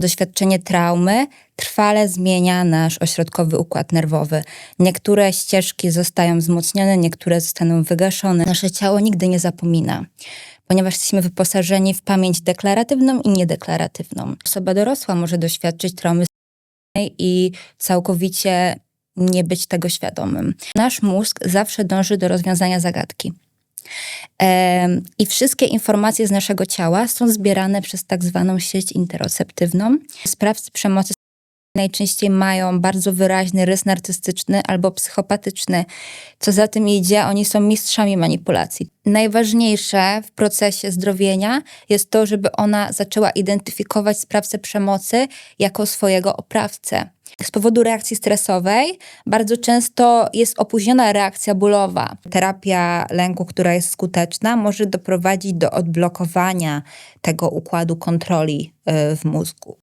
Doświadczenie traumy trwale zmienia nasz ośrodkowy układ nerwowy. Niektóre ścieżki zostają wzmocnione, niektóre zostaną wygaszone. Nasze ciało nigdy nie zapomina, ponieważ jesteśmy wyposażeni w pamięć deklaratywną i niedeklaratywną. Osoba dorosła może doświadczyć traumy i całkowicie nie być tego świadomym. Nasz mózg zawsze dąży do rozwiązania zagadki. I wszystkie informacje z naszego ciała są zbierane przez tak zwaną sieć interoceptywną. Sprawcy przemocy najczęściej mają bardzo wyraźny rys narcystyczny albo psychopatyczny. Co za tym idzie, oni są mistrzami manipulacji. Najważniejsze w procesie zdrowienia jest to, żeby ona zaczęła identyfikować sprawcę przemocy jako swojego oprawcę. Z powodu reakcji stresowej bardzo często jest opóźniona reakcja bólowa. Terapia lęku, która jest skuteczna, może doprowadzić do odblokowania tego układu kontroli y, w mózgu.